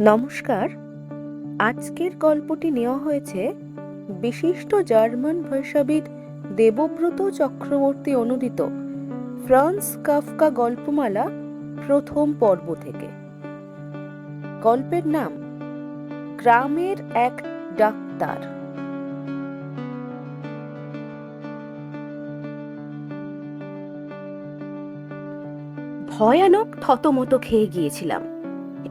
নমস্কার। আজকের গল্পটি নেওয়া হয়েছে বিশিষ্ট জার্মান ভাষাবিদ দেবব্রত চক্রবর্তী অনুদিত ফ্রান্স কাফকা গল্পমালা প্রথম পর্ব থেকে। গল্পের নাম, গ্রামের এক ডাক্তার। ভয়ানক থতমত খেয়ে গিয়েছিলাম।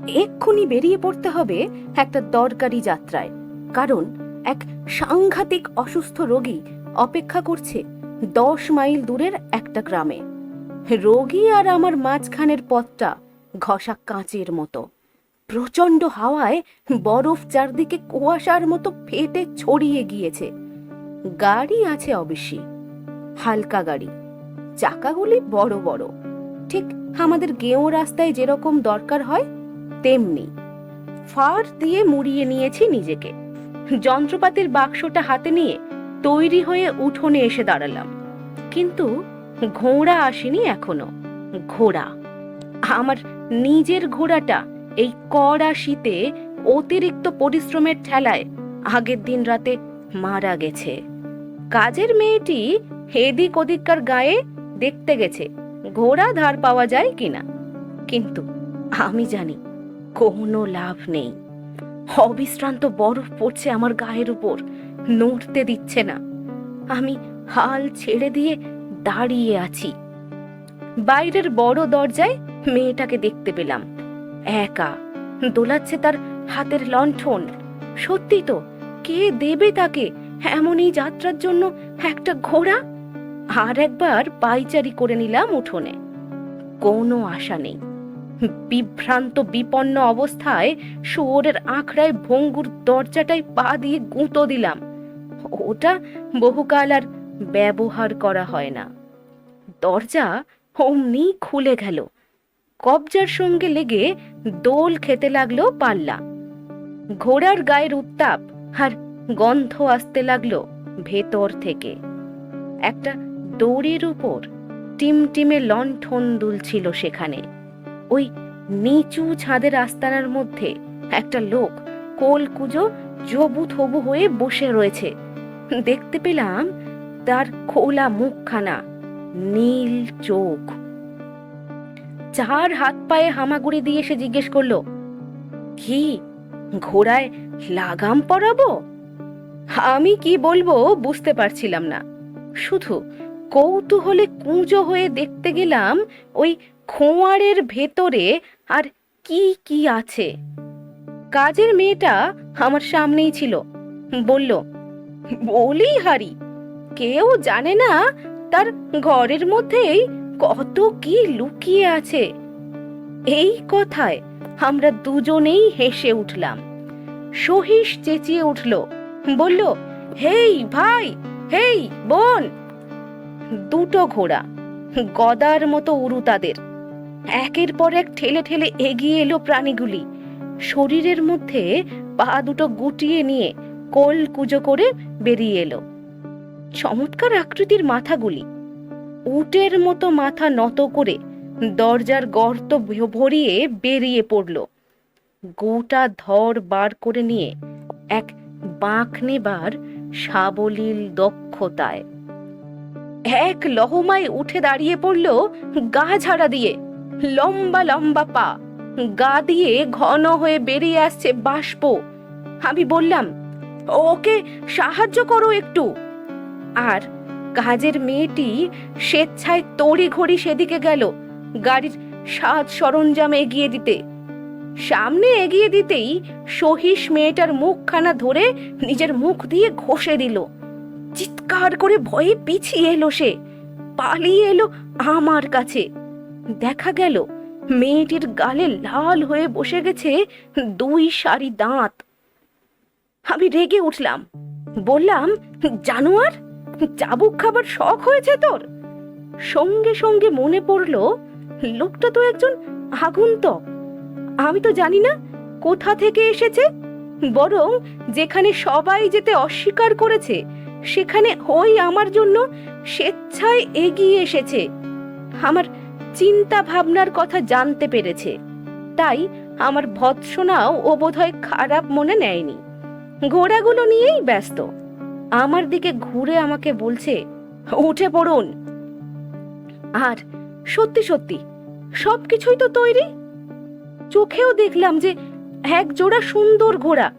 এক্ষুনি বেরিয়ে পড়তে হবে একটা দরকারি যাত্রায়। কারণ এক সাংঘাতিক অসুস্থ রোগী অপেক্ষা করছে দশ মাইল দূরের একটা গ্রামে। রোগী আর আমার মাঝখানের পথটা ঘষা কাঁচের মতো। প্রচণ্ড হাওয়ায় বরফ চারদিকে কুয়াশার মতো ফেটে ছড়িয়ে গিয়েছে। গাড়ি আছে অবশ্যই হালকা গাড়ি। চাকাগুলি বড় বড়। ঠিক আমাদের গেঁয়ো রাস্তায় যেরকম দরকার হয় তেমনি। ফার দিয়ে মুড়িয়ে নিয়েছি নিজেকে। যন্ত্রপাতির বাক্সটা হাতে নিয়ে তৈরি হয়ে উঠোনে এসে দাঁড়ালাম। কিন্তু ঘোড়া আসেনি এখনও। ঘোড়া। আমার নিজের ঘোড়াটা এই কড়া শীতে অতিরিক্ত পরিশ্রমের ঠেলায় আগের দিন রাতে মারা গেছে। কাজের মেয়েটি হেদিক ওদিককার গায়ে দেখতে গেছে, ঘোড়া ধার পাওয়া যায় কিনা। কিন্তু আমি জানি কোনো লাভ নেই। অবিশ্রান্ত বরফ পড়ছে আমার গায়ের উপর। নড়তে দিচ্ছে না। আমি হাল ছেড়ে দিয়ে দাঁড়িয়ে আছি। বাইরের বড় দরজায় মেয়েটাকে দেখতে পেলাম। একা। দোলাচ্ছে তার হাতের লণ্ঠন। সত্যি তো, কে দেবে তাকে? এমনই যাত্রার জন্য একটা ঘোড়া? আর একবার পাইচারি করে নিলাম উঠোনে। কোনো আশা নেই। বিভ্রান্ত, বিপন্ন অবস্থায় শুয়োরের আঁকড়ায় ভঙ্গুর দরজাটায় পা দিয়ে গুঁতো দিলাম। ওটা বহুকাল আর ব্যবহার করা হয় না। দরজা অমনি খুলে গেল। কবজার সঙ্গে লেগে দোল খেতে লাগল পাল্লা। ঘোড়ার গায়ের উত্তাপ আর গন্ধ আসতে লাগল ভেতর থেকে। একটা দড়ির উপর টিমটিমে লণ্ঠন দুলছিল সেখানে। ওই নিচু ছাদের আস্তানার মধ্যে একটা লোক কোল কুজো জবু থবু হয়ে বসে রয়েছে। দেখতে পেলাম তার খোলা মুখখানা, নীল চোখ। চার হাত পায়ে হামাগুড়ি দিয়ে সে জিজ্ঞেস করল, কি, ঘোড়ায় লাগাম পরাবো? আমি কি বলব বুঝতে পারছিলাম না। শুধু কৌতূহলে কুঁজো হয়ে দেখতে গেলাম ওই খোঁয়ারের ভেতরে আর কি কি আছে? কাজের মেয়েটা আমার সামনেই ছিল। বলল, বলি হারি, কেউ জানে না তার ঘরের মধ্যেই কত কি লুকিয়ে আছে। এই কথায় আমরা দুজনেই হেসে উঠলাম। সহিস চেঁচিয়ে উঠল, বলল, হেই ভাই, হেই বোন। দুটো ঘোড়া, গদার মতো উরু তাদের। একের পর এক ঠেলে ঠেলে এগিয়ে এলো প্রাণীগুলি। শরীরের মধ্যে পা দুটো গুটিয়ে নিয়ে কোল কুজো করে বেরিয়ে এলো। চমৎকার আকৃতির মাথাগুলি। উটের মতো মাথা নত করে দরজার গর্ত ভরিয়ে বেরিয়ে পড়ল। গোটা ধর বার করে নিয়ে এক বাঁক নেবার সাবলীল দক্ষতায়। এক লহমায় উঠে দাঁড়িয়ে পড়ল গা ঝাড়া দিয়ে। লম্বা লম্বা পা, গা দিয়ে ঘন হয়ে বেরিয়ে আসছে বাষ্প। আমি বললাম, ওকে সাহায্য করো একটু। আর কাজের মেয়েটি স্বেচ্ছায় তড়ি ঘড়ি সেদিকে গেল, গাড়ির সাজ সরঞ্জাম এগিয়ে দিতে। সামনে এগিয়ে দিতেই সহিস মেয়েটার মুখখানা ধরে নিজের মুখ দিয়ে ঘষে দিল। চিৎকার করে ভয়ে পিছিয়ে এলো সে, পালিয়ে এলো আমার কাছে। দেখা গেল, মেয়েটির গালে লাল হয়ে বসে গেছে দুই সারি দাঁত। আমি রেগে উঠলাম, বললাম, জানোয়ার, চাবুক খাবার শখ হয়েছে তোর? সঙ্গে সঙ্গে মনে পড়ল, লোকটা তো একজন আগন্তুক। আমি তো জানি না কোথা থেকে এসেছে, বরং যেখানে সবাই যেতে অস্বীকার করেছে, সেখানে ওই আমার জন্য স্বেচ্ছায় এগিয়ে এসেছে। আমার চিন্তা ভাবনার কথা জানতে পেরেছে। তাই আমার ভৎসনাও ও বোধহয় খারাপ মনে নেয়নি। ঘোড়াগুলো নিয়েই ব্যস্ত। আমার দিকে ঘুরে আমাকে বলছে, উঠে পড়ুন। আর সত্যি সত্যি, সবকিছুই তো তৈরি। চোখেও দেখলাম যে এক জোড়া সুন্দর ঘোড়া,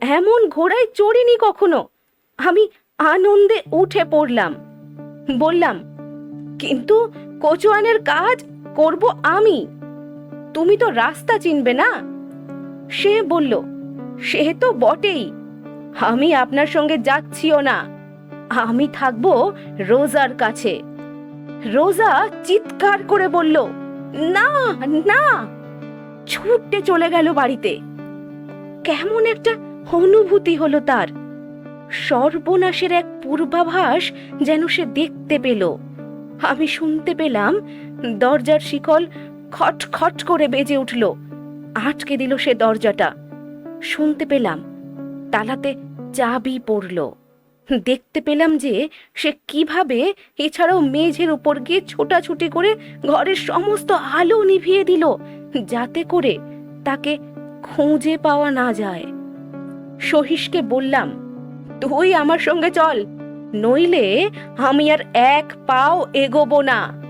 এমন ঘোড়ায় চড়িনি কখনো। আমি আনন্দে উঠে পড়লাম। বললাম, কিন্তু কচুয়ানের কাজ করব আমি। তুমি তো রাস্তা চিনবে না? সে বলল, সে তো বটেই। আমি আপনার সঙ্গে যাচ্ছিও না। আমি থাকব রোজার কাছে। রোজা চিৎকার করে বলল, না না। ছুটে চলে গেল বাড়িতে। কেমন একটা অনুভূতি হলো তার। সর্বনাশের এক পূর্বাভাস যেন সে দেখতে পেল। আমি শুনতে পেলাম দরজার শিকল খট খট করে বেজে উঠল। আটকে দিল সে দরজাটা। শুনতে পেলাম, তালাতে চাবি পড়ল। দেখতে পেলাম যে সে কীভাবে এছাড়াও মেঝের উপর গিয়ে ছোটাছুটি করে ঘরের সমস্ত আলো নিভিয়ে দিল, যাতে করে তাকে খুঁজে পাওয়া না যায়। সহিসকে বললাম, তুই আমার সঙ্গে চল নইলে আমি আর এক পাও এগোবো না।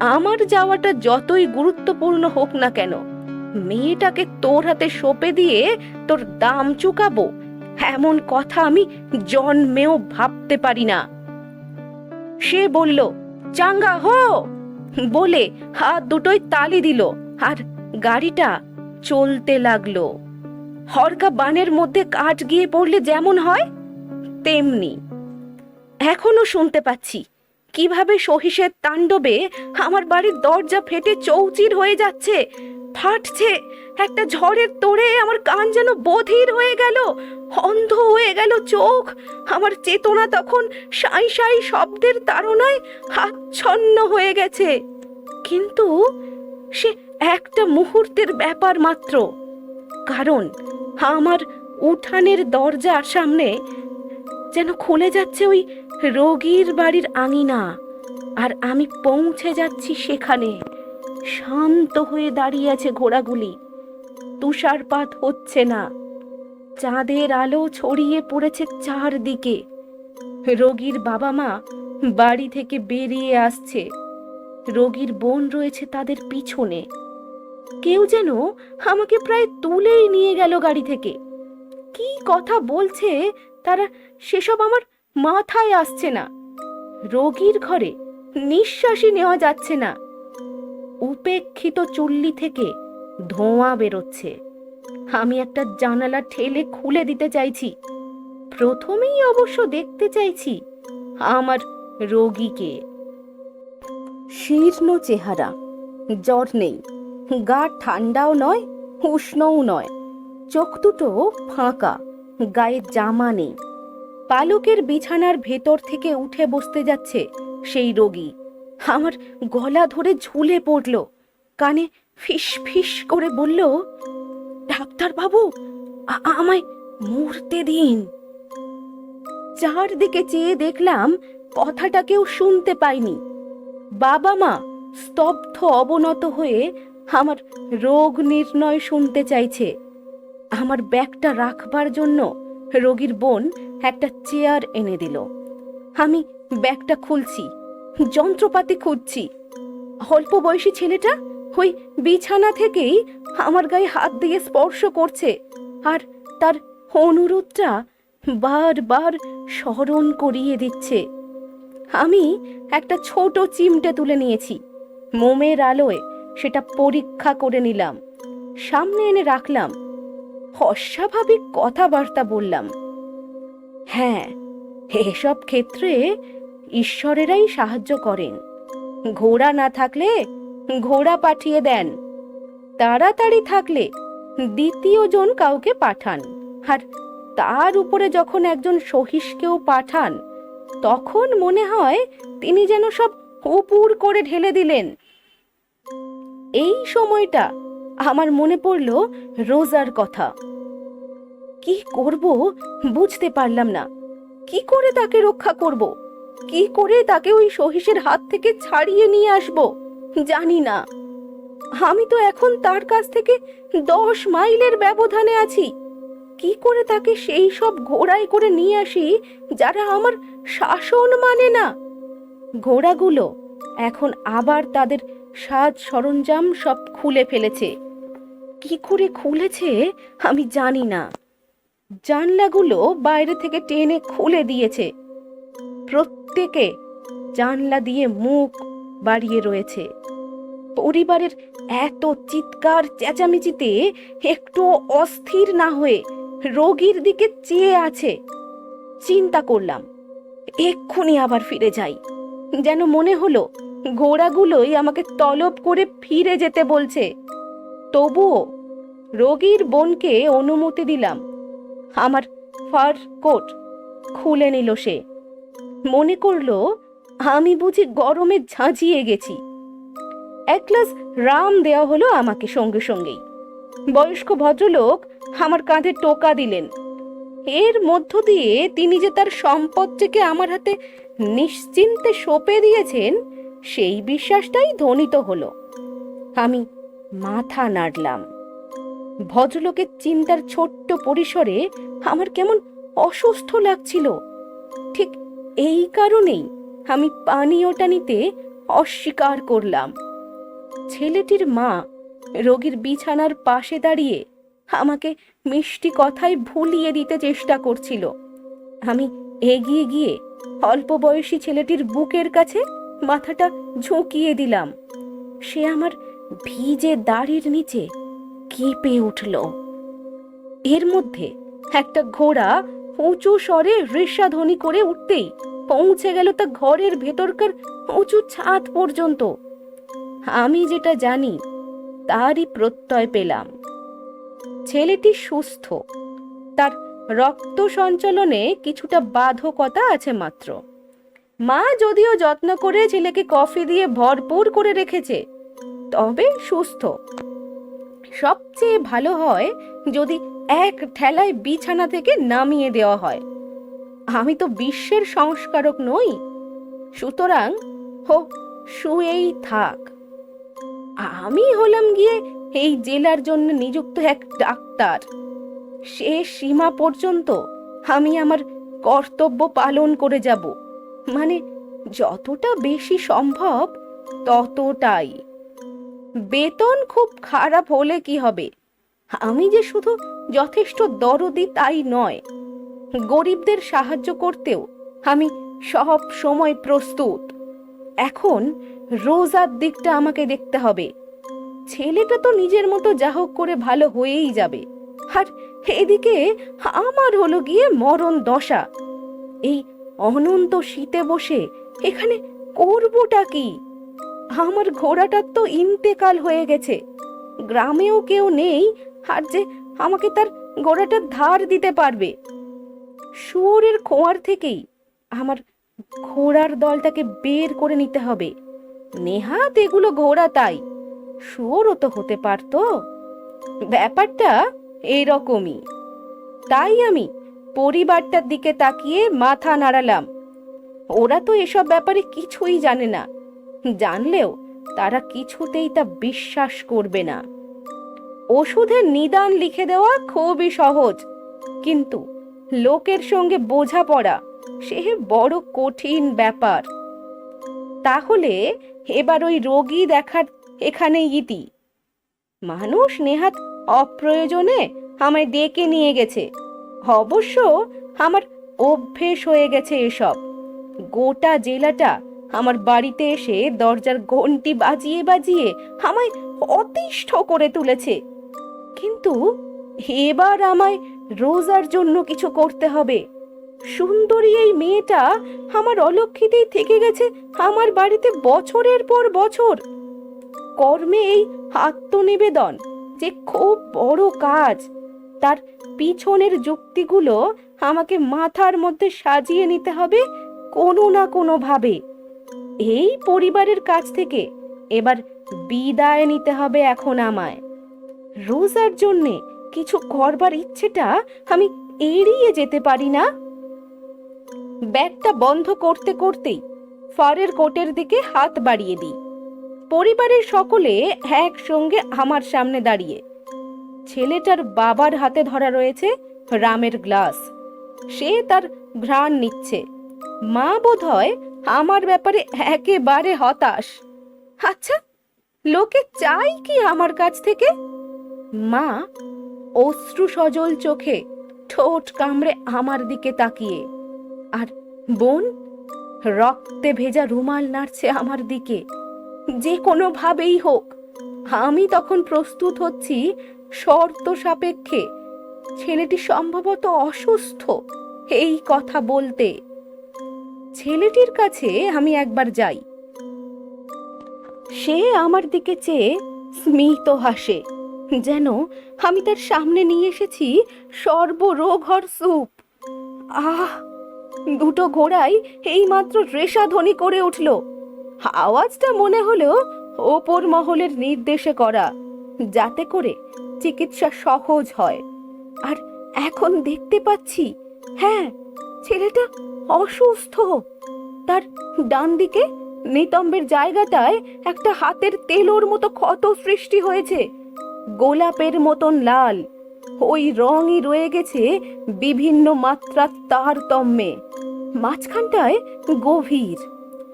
আমার যাওয়াটা যতই গুরুত্বপূর্ণ হোক না কেন, মেয়েটাকে তোর হাতে সঁপে দিয়ে তোর দাম চুকাবো, এমন কথা আমি জন্মেও ভাবতে পারি না। সে বলল, চাঙ্গা, হো! বলে হাত দুটোই তালি দিল আর গাড়িটা চলতে লাগল। হরকা বানের মধ্যে কাঠ গিয়ে পড়লে যেমন হয়, তেমনি। এখনও শুনতে পাচ্ছি। কীভাবে সহিসের তাণ্ডবে আমার বাড়ির দরজা ফেটে চৌচির হয়ে যাচ্ছে, ফাটছে, একটা ঝড়ের তোড়ে আমার কান যেন বধির হয়ে গেল, অন্ধ হয়ে গেল চোখ, আমার চেতনা তখন সাই সাই শব্দের তাড়নায় হাচ্ছন্ন হয়ে গেছে। কিন্তু সে একটা মুহূর্তের ব্যাপার মাত্র, কারণ আমার উঠানের দরজার সামনে যেন খুলে যাচ্ছে ওই রোগীর বাড়ির আঙিনা। আর আমি পৌঁছে যাচ্ছি সেখানে। শান্ত হয়ে দাঁড়িয়ে আছে ঘোড়াগুলি। তুষারপাত হচ্ছে না। চাঁদের আলো ছড়িয়ে পড়েছে চারদিকে। রোগীর বাবা মা বাড়ি থেকে বেরিয়ে আসছে। রোগীর বোন রয়েছে তাদের পিছনে। কেউ যেন আমাকে প্রায় তুলেই নিয়ে গেল গাড়ি থেকে। কি কথা বলছে তারা সেসব আমার মাথায় আসছে না। রোগীর ঘরে নিঃশ্বাসই নেওয়া যাচ্ছে না। উপেক্ষিত চুল্লি থেকে ধোঁয়া বেরোচ্ছে। আমি একটা জানালা ঠেলে খুলে দিতে চাইছি। প্রথমেই অবশ্য দেখতে চাইছি আমার রোগীকে। শীর্ণ চেহারা, জ্বর নেই। গা ঠান্ডাও নয়, উষ্ণও নয়। চোখ দুটো ফাঁকা, গায়ে জামা নেই। পালকের বিছানার ভেতর থেকে উঠে বসতে যাচ্ছে সেই রোগী। আমার গলা ধরে ঝুলে পড়ল, কানে ফিস ফিস করে বলল ডাক্তার বাবু আমায় মরতে দিন। চারদিকে চেয়ে দেখলাম কথাটা কেউ শুনতে পাইনি বাবা মা স্তব্ধ অবনত হয়ে আমার রোগ নির্ণয় শুনতে চাইছে। আমার ব্যাগটা রাখবার জন্য রোগীর বোন একটা চেয়ার এনে দিল। আমি ব্যাগটা খুলছি, যন্ত্রপাতি খুঁজছি। অল্প বয়সী ছেলেটা ওই বিছানা থেকেই আমার গায়ে হাত দিয়ে স্পর্শ করছে আর তার অনুরোধটা বারবার স্মরণ করিয়ে দিচ্ছে। আমি একটা ছোট চিমটে তুলে নিয়েছি, মোমের আলোয় সেটা পরীক্ষা করে নিলাম, সামনে এনে রাখলাম। অস্বাভাবিক কথাবার্তা বললাম। হ্যাঁ এসব ক্ষেত্রে ঈশ্বরেরাই সাহায্য করেন। ঘোড়া না থাকলে ঘোড়া পাঠিয়ে দেন। তাড়াতাড়ি থাকলে দ্বিতীয় জন কাউকে পাঠান। আর তার উপরে যখন একজন সহিষ্কেও পাঠান, তখন মনে হয় তিনি যেন সব উপুর করে ঢেলে দিলেন। এই সময়টা আমার মনে পড়ল রোজার কথা। কি করব বুঝতে পারলাম না। কি করে তাকে রক্ষা করব? কি করে তাকে ওই সহিসের হাত থেকে ছাড়িয়ে নিয়ে আসব? জানি না। আমি তো এখন তার কাছ থেকে দশ মাইলের ব্যবধানে আছি। কি করে তাকে সেই সব ঘোড়ায় করে নিয়ে আসি যারা আমার শাসন মানে না? ঘোড়াগুলো এখন আবার তাদের সাজ সরঞ্জাম সব খুলে ফেলেছে। কি করে খুলেছে আমি জানি না। জানলাগুলো বাইরে থেকে টেনে খুলে দিয়েছে। প্রত্যেকে জানলা দিয়ে মুখ বাড়িয়ে রয়েছে। পরিবারের এত চিৎকার চেঁচামেচিতে একটু অস্থির না হয়ে রোগীর দিকে চেয়ে আছে। চিন্তা করলাম, এক্ষুনি আবার ফিরে যাই। যেন মনে হলো ঘোড়াগুলোই আমাকে তলব করে ফিরে যেতে বলছে। তবুও রোগীর বোনকে অনুমতি দিলাম। আমার ফার কোট খুলে নিল সে। মনে করল, আমি বুঝি গরমে ঝাঁঝিয়ে গেছি। এক গ্লাস রাম দেওয়া হলো আমাকে সঙ্গে সঙ্গেই। বয়স্ক ভদ্রলোক আমার কাঁধে টোকা দিলেন। এর মধ্য দিয়ে তিনি যে তার সম্পদটিকে আমার হাতে নিশ্চিন্তে সঁপে দিয়েছেন, সেই বিশ্বাসটাই ধ্বনিত হলো। আমি মাথা নাড়লাম। ভদ্রলোকের চিন্তার ছোট্ট পরিসরে আমার কেমন অসুস্থ লাগছিল। ঠিক এই কারণেই আমি পানীয়টা নিতে অস্বীকার করলাম। ছেলেটির মা রোগীর বিছানার পাশে দাঁড়িয়ে আমাকে মিষ্টি কথায় ভুলিয়ে দিতে চেষ্টা করছিল। আমি এগিয়ে গিয়ে অল্প বয়সী ছেলেটির বুকের কাছে মাথাটা ঝুঁকিয়ে দিলাম। সে আমার ভিজে দাড়ির নিচে কেঁপে উঠল। এর মধ্যে একটা ঘোড়া উঁচু স্বরে ঋষাধ্বনি করে উঠতেই পৌঁছে গেল তা ঘরের ভেতরকার উঁচু ছাদ পর্যন্ত। আমি যেটা জানি, তারই প্রত্যয় পেলাম। ছেলেটি সুস্থ। তার রক্ত সঞ্চালনে কিছুটা বাধকতা আছে মাত্র। মা যদিও যত্ন করে ছেলেকে কফি দিয়ে ভরপুর করে রেখেছে তবে সুস্থ। সবচেয়ে ভালো হয় যদি এক ঠেলায় বিছানা থেকে নামিয়ে দেওয়া হয়। আমি তো বিশ্বের সংস্কারক নই। সুতরাং হোক শুয়েই থাক। আমি হলাম গিয়ে এই জেলার জন্য নিযুক্ত এক ডাক্তার। সে সীমা পর্যন্ত আমি আমার কর্তব্য পালন করে যাব। মানে যতটা বেশি সম্ভব ততটাই। বেতন খুব খারাপ হলে কি হবে? আমি যে শুধু যথেষ্ট দরদি তাই নয়। গরিবদের সাহায্য করতেও আমি সব সময় প্রস্তুত। এখন রোজার দিকটা আমাকে দেখতে হবে। ছেলেটা তো নিজের মতো যা হোক করে ভালো হয়েই যাবে। আর এদিকে আমার হলো গিয়ে মরণ দশা। এই অনন্ত শীতে বসে এখানে করবোটা কি? আমার ঘোড়াটার তো ইন্তেকাল হয়ে গেছে। গ্রামেও কেউ নেই, আর যে আমাকে তার ঘোড়াটার ধার দিতে পারবে। শুয়োরের খোঁয়ার থেকেই আমার ঘোড়ার দলটাকে বের করে নিতে হবে। নেহাত এগুলো ঘোড়া তাই। শুয়োরও তো হতে পারতো। ব্যাপারটা এইরকমই তাই আমি পরিবারটার দিকে তাকিয়ে মাথা নাড়ালাম। ওরা তো এসব ব্যাপারে কিছুই জানে না। জানলেও তারা কিছুতেই তা বিশ্বাস করবে না। ওষুধের নিদান লিখে দেওয়া খুবই সহজ, কিন্তু লোকের সঙ্গে বোঝাপড়া, সে বড় কঠিন ব্যাপার। তাহলে এবার ওই রোগী দেখার এখানে ইতি। মানুষ নেহাত অপ্রয়োজনে আমায় ডেকে নিয়ে গেছে। অবশ্য আমার অভ্যেস হয়ে গেছে এসব। গোটা জেলাটা আমার বাড়িতে এসে দরজার ঘন্টি বাজিয়ে বাজিয়ে আমায় অতিষ্ঠ করে তুলেছে। কিন্তু এবার আমায় রোজার জন্য কিছু করতে হবে। সুন্দরী এই মেয়েটা আমার অলক্ষিতেই থেকে গেছে আমার বাড়িতে বছরের পর বছর। কর্মে এই আত্মনিবেদন যে খুব বড় কাজ, তার পিছনের যুক্তিগুলো আমাকে মাথার মধ্যে সাজিয়ে নিতে হবে কোনো না কোনো ভাবে এই পরিবারের কাছ থেকে এবার বিদায় নিতে হবে এখন আমায়। রোজার জন্যে কিছু করবার ইচ্ছেটা আমি এড়িয়ে যেতে পারি না। ব্যাগটা বন্ধ করতে করতেই ফারের কোটের দিকে হাত বাড়িয়ে দিই। পরিবারের সকলে একসঙ্গে আমার সামনে দাঁড়িয়ে। ছেলেটার বাবার হাতে ধরা রয়েছে রামের গ্লাস। সে তার ঘ্রাণ নিচ্ছে। মা বোধ হয় আমার ব্যাপারে একেবারে হতাশ। আচ্ছা লোকে চাই কি আমার কাছ থেকে? মা, অশ্রু সজল চোখে ঠোঁট কামড়ে আমার দিকে তাকিয়ে, আর বোন, রক্তে ভেজা রুমাল নাড়ছে আমার দিকে। যে কোনোভাবেই হোক, আমি তখন প্রস্তুত হচ্ছি শর্ত সাপেক্ষে। ছেলেটি সম্ভবত অসুস্থ, এই কথা বলতে। ছেলেটির কাছে আমি একবার যাই। সে আমার দিকে চেয়ে স্মিত হাসে, যেন আমি তার সামনে নিয়ে এসেছি সর্বরোঘর স্যুপ। আহ, দুটো ঘোড়াই এইমাত্র রেশাধ্বনি করে উঠল। আওয়াজটা মনে হলো ওপর মহলের নির্দেশে করা, যাতে করে চিকিৎসা সহজ হয়। আর এখন দেখতে পাচ্ছি হ্যাঁ ছেলেটা অসুস্থ। তার ডান দিকে নিতম্বের জায়গাটায় একটা হাতের তেলোর মতো ক্ষত সৃষ্টি হয়েছে। গোলাপের মতন লাল। ওই রঙই রয়ে গেছে বিভিন্ন মাত্রার তারতম্যে। মাঝখানটায় গভীর।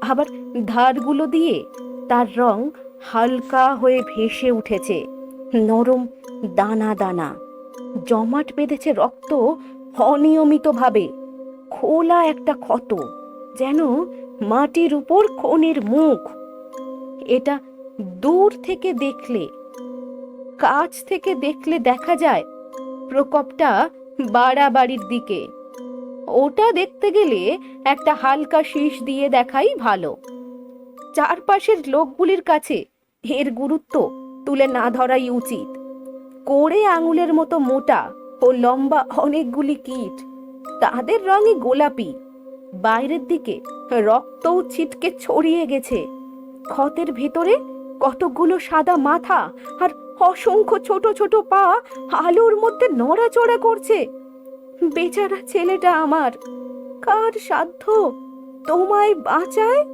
আবার ধারগুলো দিয়ে তার রং হালকা হয়ে ভেসে উঠেছে। নরম দানা দানা। জমাট বেঁধেছে রক্ত অনিয়মিতভাবে। খোলা একটা ক্ষত যেন মাটির উপর খনির মুখ। এটা দূর থেকে দেখলে, কাছ থেকে দেখলে দেখা যায় প্রকোপটা বাড়াবাড়ির দিকে। ওটা দেখতে গেলে একটা হালকা শীষ দিয়ে দেখাই ভালো। চারপাশের লোকগুলির কাছে এর গুরুত্ব তুলে না ধরাই উচিত। কোড়ে আঙুলের মতো মোটা ও লম্বা অনেকগুলি কীট তাদের রঙই গোলাপি। বাইরের দিকে রক্তও ছিটকে ছড়িয়ে গেছে। ক্ষতের ভেতরে কতগুলো সাদা মাথা আর অসংখ্য ছোট ছোট পা আলোর মধ্যে নড়াচড়া করছে। বেচারা ছেলেটা আমার, কার সাধ্য? তোমায় বাঁচায়?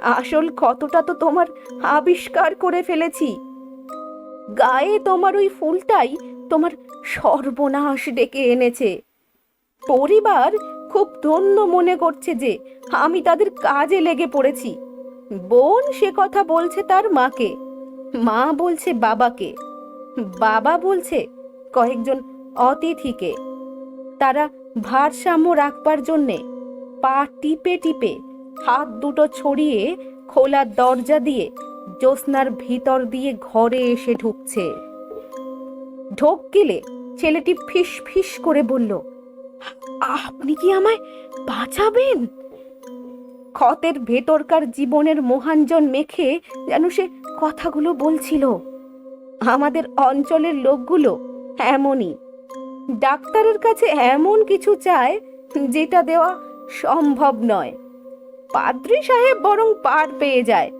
আসল ক্ষতটা তো তোমার আবিষ্কার করে ফেলেছি। গায়ে তোমার ওই ফুলটাই তোমার সর্বনাশ ডেকে এনেছে। পরিবার খুব ধন্য মনে করছে যে আমি তাদের কাজে লেগে পড়েছি। বোন সে কথা বলছে তার মাকে, মা বলছে বাবাকে, বাবা বলছে কয়েকজন অতিথিকে। তারা ভারসাম্য রাখবার জন্যে পা টিপে টিপে হাত দুটো ছড়িয়ে খোলা দরজা দিয়ে জ্যোৎস্নার ভিতর দিয়ে ঘরে এসে ঢুকছে। ঢোক গেলে ছেলেটি ফিস ফিস করে বলল আপনি কি আমায় বাঁচাবেন? ক্ষতের ভেতরকার জীবনের মোহাঞ্জন মেখে যেন সে কথাগুলো বলছিল। আমাদের অঞ্চলের লোকগুলো এমনই। ডাক্তারের কাছে এমন কিছু চায় যেটা দেওয়া সম্ভব নয়। পাদ্রি সাহেব বরং পার পেয়ে যায়।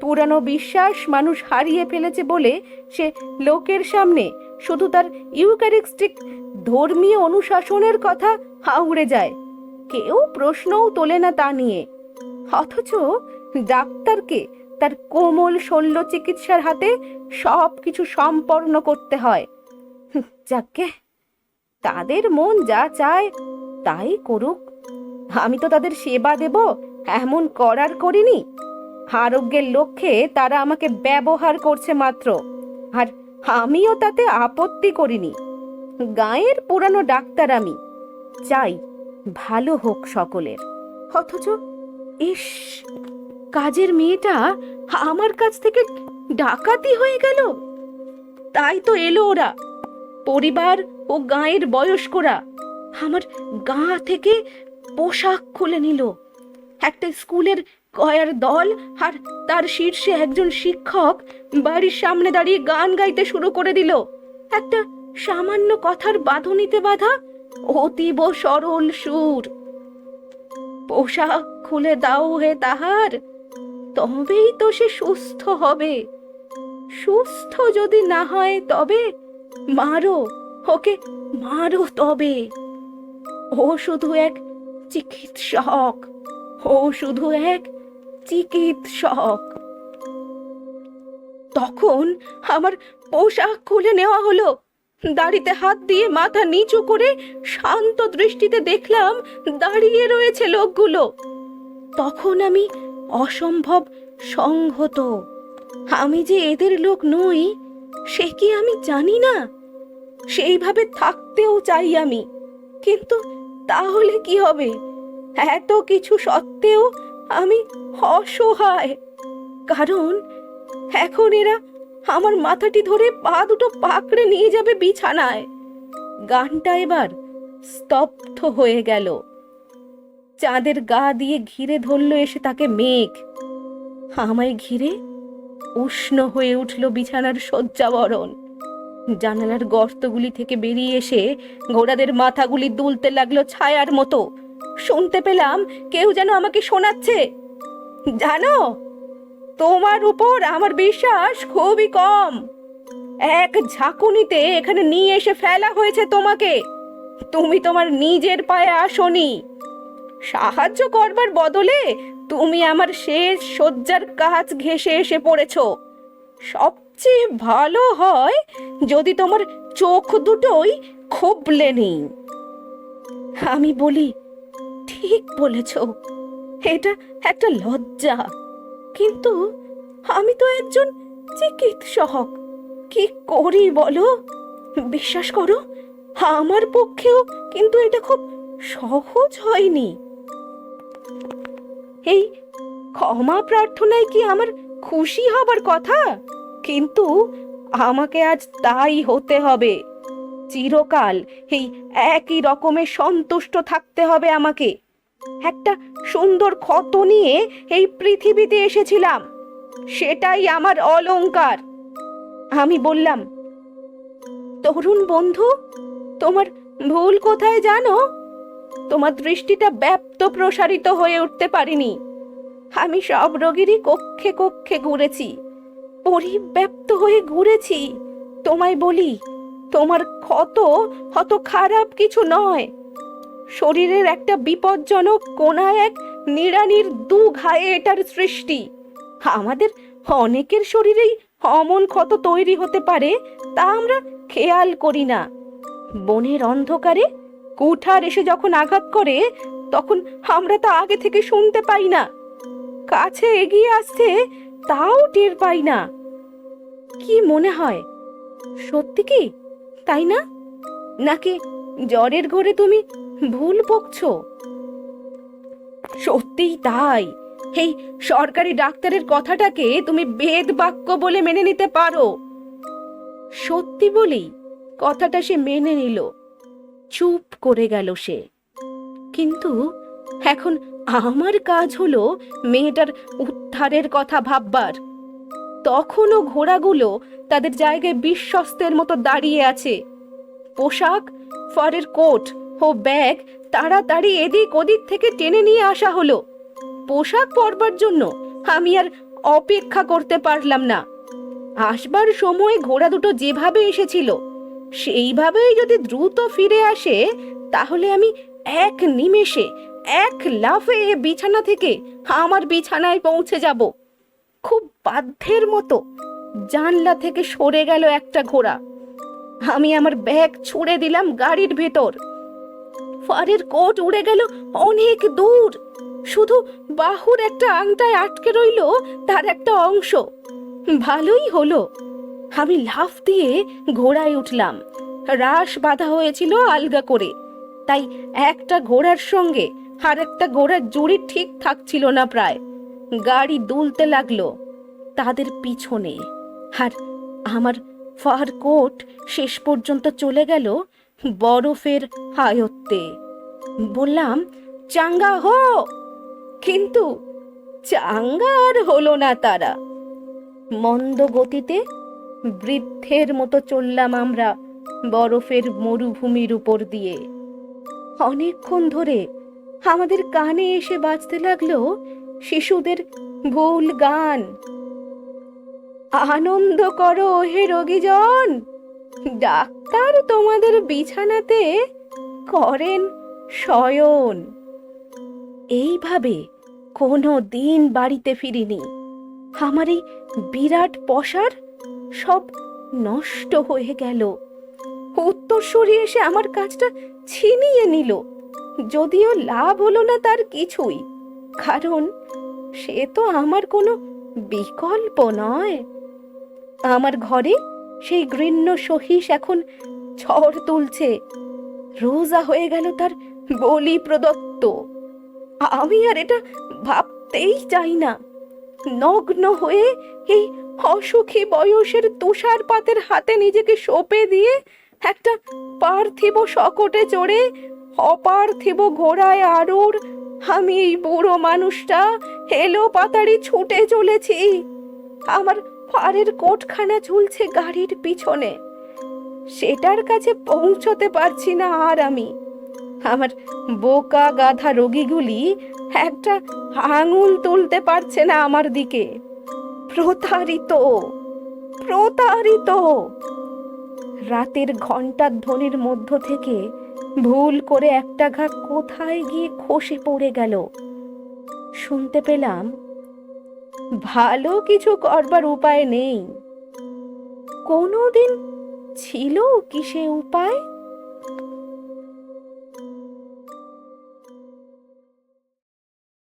পুরানো বিশ্বাস মানুষ হারিয়ে ফেলেছে বলে সে লোকের সামনে শুধু তার ইউক্যারিস্টিক ধর্মীয় অনুশাসনের কথা হাউড়ে যায়। কেউ প্রশ্নও তোলে না তা নিয়ে। অথচ ডাক্তারকে তার কোমল শল্য চিকিৎসার হাতে সব কিছু সম্পন্ন করতে হয়। তাদের মন যা চায় তাই করুক। আমি তো তাদের সেবা দেব, এমন করার করিনি। আরোগ্যের লক্ষ্যে তারা আমাকে ব্যবহার করছে মাত্র। আর আমিও তাতে আপত্তি করিনি। গায়ের পুরানো ডাক্তার আমি। চাই ভালো হোক সকলের। অথচ ইস, কাজের মেয়েটা আমার কাছ থেকে ডাকাতি হয়ে গেল। তাই তো এলো ওরা, পরিবার ও গায়ের বয়স্করা। আমার গা থেকে পোশাক খুলে নিল। একটা স্কুলের কয়ার দল আর তার শীর্ষে একজন শিক্ষক বাড়ির সামনে দাঁড়িয়ে গান গাইতে শুরু করে দিল। একটা সামান্য কথার বাঁধনিতে বাঁধা অতীব সরল সুর। পোশাক খুলে দাও হে তাহার, তবেই তো সে সুস্থ হবে। সুস্থ যদি না হয় তবে মারো, ওকে মারো তবে। ও শুধু এক চিকিৎসক, ও শুধু এক চিকিৎসক। তখন আমার পোশাক খুলে নেওয়া হলো। দাড়িতে হাত দিয়ে মাথা নিচু করে শান্ত দৃষ্টিতে দেখলাম দাঁড়িয়ে রয়েছে লোকগুলো। তখন আমি অসম্ভব সংহত। আমি যে এদের লোক নই, সে কি আমি জানি না? সেইভাবে থাকতেও চাই আমি, কিন্তু তাহলে কি হবে? এত কিছু সত্ত্বেও আমি অসহায়। কারণ এখন এরা আমার মাথাটি ধরে পা দুটো পাকড়ে নিয়ে যাবে বিছানায়। গানটা এবার স্তব্ধ হয়ে গেল। চাঁদের গা দিয়ে ঘিরে ধরল এসে তাকে মেঘ। আমায় ঘিরে উষ্ণ হয়ে উঠল বিছানার শয্যাবরণ। জানালার গর্তগুলি থেকে বেরিয়ে এসে ঘোড়াদের মাথাগুলি দুলতে লাগল ছায়ার মতো। শুনতে পেলাম কেউ যেন আমাকে শোনাচ্ছে। জানো তোমার উপর আমার বিশ্বাস খুবই কম। এক ঝাঁকুনিতে এখানে নিয়ে এসে ফেলা হয়েছে তোমাকে। তুমি তোমার নিজের পায়ে আসনি। সাহায্য করবার বদলে তুমি আমার শেষ শয্যার কাজ ঘেসে এসে পড়েছো। সবচেয়ে ভালো হয় যদি তোমার চোখ দুটোই খুবলে নেই। আমি বলি, ঠিক বলেছ। এটা একটা লজ্জা। কিন্তু আমি তো একজন চিকিৎসক। কি করি বলো? বিশ্বাস করো, আমার পক্ষেও কিন্তু এটা খুব সহজ হয়নি। এই ক্ষমা প্রার্থনায় কি আমার খুশি হবার কথা? কিন্তু আমাকে আজ তাই হতে হবে। চিরকাল এই একই রকমের সন্তুষ্ট থাকতে হবে আমাকে। একটা সুন্দর ক্ষত নিয়ে এই পৃথিবীতে এসেছিলাম। সেটাই আমার অলংকার আমি বললাম, তরুণ বন্ধু, তোমার ভুল কোথায় জানো? তোমার দৃষ্টিটা ব্যাপ্ত প্রসারিত হয়ে উঠতে পারিনি। আমি সব রোগীরই কক্ষে কক্ষে ঘুরেছি, পরিব্যাপ্ত হয়ে ঘুরেছি। তোমায় বলি, তোমার ক্ষত হত খারাপ কিছু নয়। শরীরের একটা বিপজ্জনক কোনায় এক নিড়ানির দু ঘায়ে এটার সৃষ্টি। আমাদের অনেকের শরীরেই অমন ক্ষত তৈরি হতে পারে, তা আমরা খেয়াল করি না। বনের অন্ধকারে কুঠার এসে যখন আঘাত করে, তখন আমরা তা আগে থেকে শুনতে পাই না। কাছে এগিয়ে আসছে, তাও টের পাই না। কি মনে হয়? সত্যি কি? তাই না? নাকি জ্বরের ঘরে তুমি ভুল বকছো? সত্যিই তাই। এই সরকারি ডাক্তারের কথাটাকে তুমি বেদ বাক্য বলে মেনে নিতে পারো। সত্যি বলেই কথাটা সে মেনে নিল। চুপ করে গেল সে। কিন্তু এখন আমার কাজ হলো মেয়েটার উদ্ধারের কথা ভাববার। তখনও ঘোড়াগুলো তাদের জায়গায় বিশ্বস্তের মতো দাঁড়িয়ে আছে। পোশাক, ফরের কোট ও ব্যাগ তাড়াতাড়ি এদিক ওদিক থেকে টেনে নিয়ে আসা হলো। পোশাক পরবার জন্য আমি আর অপেক্ষা করতে পারলাম না। আসবার সময় ঘোড়া দুটো যেভাবে এসেছিল, সেইভাবেই যদি দ্রুত ফিরে আসে, তাহলে আমি এক নিমেষে, এক লাফে বিছানা থেকে আমার বিছানায় পৌঁছে যাব। খুব বাধ্যের মতো জানলা থেকে সরে গেল একটা ঘোড়া। আমি আমার ব্যাগ ছুঁড়ে দিলাম গাড়ির ভেতর। ফারের কোট উড়ে গেল অনেক দূর। শুধু বাহুর একটা আংটায় আটকে রইল তার একটা অংশ। ভালোই হলো। আমি লাফ দিয়ে ঘোড়ায় উঠলাম। রাস বাঁধা হয়েছিল আলগা করে। তাই একটা ঘোড়ার সঙ্গে আর একটা ঘোড়ার জুড়ি ঠিক থাকছিল না প্রায়। গাড়ি দুলতে লাগল তাদের পিছনে। আর আমার ফার কোট শেষ পর্যন্ত চলে গেল বরফের আয়ত্তে। বললাম, চাঙ্গা হো! কিন্তু চাঙ্গা আর হলো না তারা। মন্দ গতিতে বৃদ্ধের মতো চললাম আমরা বরফের মরুভূমির উপর দিয়ে। অনেকক্ষণ ধরে আমাদের কানে এসে বাজতে লাগল শিশুদের ভুল গান। আনন্দ করো হে রোগীজন! ডাক্তার তোমাদের বিছানাতে করেন শয়ন। এইভাবে কোনো দিন বাড়িতে ফিরিনি। আমার এই বিরাট পশার সব নষ্ট হয়ে গেল। উত্তরসূরি এসে আমার কাজটা ছিনিয়ে নিল। যদিও লাভ হলো না তার কিছুই, কারণ সে তো আমার কোনো বিকল্প নয়। আমার ঘরে সেই ঘৃণ্য সহিস এখন ঝড় তুলছে। রোজা হয়ে গেল তার বলি প্রদত্ত। আমি আর এটা ভাবতেই চাই না। নগ্ন হয়ে এই অসুখী বয়সের তুষারপাতের হাতে নিজেকে সঁপে দিয়ে একটা পার্থিব শকটে চড়ে অপার্থিব ঘোড়ায় আরুর আমি এই বুড়ো মানুষটা হেলো পাতাড়ি ছুটে চলেছি। আমার পাড়ের কোটখানা ঝুলছে গাড়ির পিছনে। সেটার কাছে পৌঁছতে পারছি না আর আমি। আমার বোকা গাধা রোগীগুলি একটা আঙুল তুলতে পারছে না আমার দিকে। প্রতারিত প্রতারিত। রাতের ঘণ্টার ধ্বনির মধ্য থেকে ভুল করে একটা ঘা কোথায় গিয়ে খসে পড়ে গেল। শুনতে পেলাম ভালো কিছু করবার উপায় নেই। কোনোদিন ছিল কি সে উপায়?